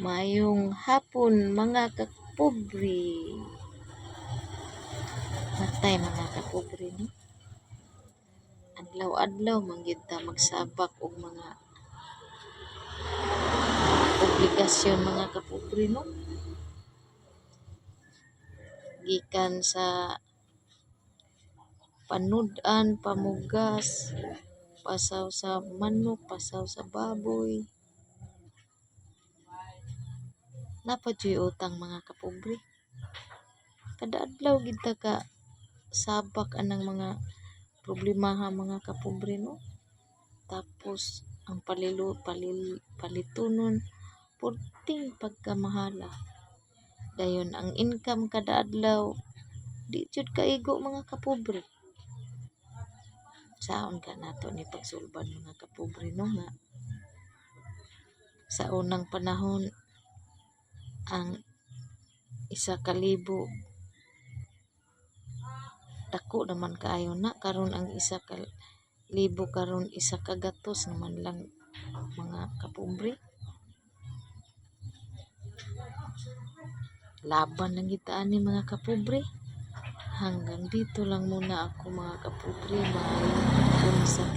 Mayong hapon mga kapobre. Matay mga kapobre no. Adlaw-adlaw mangyud ta magsabak og mga obligasyon mga kapobre no. Gikan sa panud-an, pamugas, pasaw sa manok, pasaw sa baboy. Napa dyoy utang mga kapobre. Kada adlaw gid ka sabak anang mga problemaha mga kapobre no. Tapos ang palilo palil, palitunon purting pagkamahala. Dayon ang income kada adlaw di jud kaigo mga kapobre. Saon ka nato ni pagsulbad mga kapobre no nga sa unang panahon ang isa ka libo dako naman kaayo na karon ang isa ka libo karon isa ka gatos naman lang mga kapobre. Laban lang kita ani mga kapobre. Hanggang dito lang muna ako mga kapobre. Sa tanan.